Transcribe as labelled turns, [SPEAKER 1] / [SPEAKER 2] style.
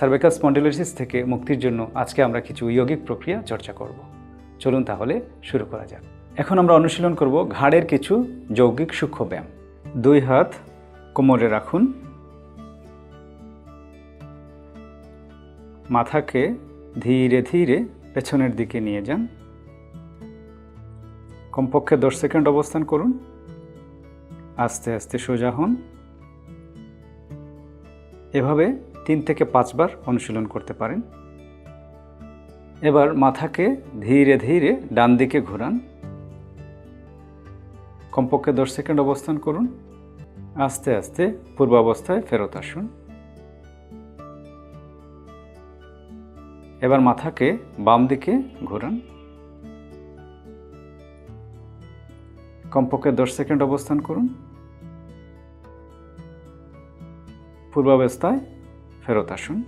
[SPEAKER 1] Cervical spondylosis থেকে মুক্তির জন্য আজকে আমরা কিছু ইয়োগিক প্রক্রিয়া চর্চা করব। চলুন তাহলে শুরু করা যাক। এখন আমরা অনুশীলন করব ঘাড়ের কিছু যৌগিক সূক্ষ্ম ব্যায়াম। দুই হাত কোমরে রাখুন। মাথাকে ধীরে ধীরে পেছনের দিকে নিয়ে যান। কমপক্ষে দশ সেকেন্ড অবস্থান করুন। আস্তে আস্তে সোজা হন। এভাবে তিন থেকে পাঁচবার অনুশীলন করতে পারেন। এবার মাথাকে ধীরে ধীরে ডান দিকে ঘোরান। কমপক্ষে দশ সেকেন্ড অবস্থান করুন। আস্তে আস্তে পূর্বাবস্থায় ফেরত আসুন। এবার মাথাকে বাম দিকে ঘোরান। কমপক্ষে দশ সেকেন্ড অবস্থান করুন। পূর্বাবস্থায় ফেরত আসুন।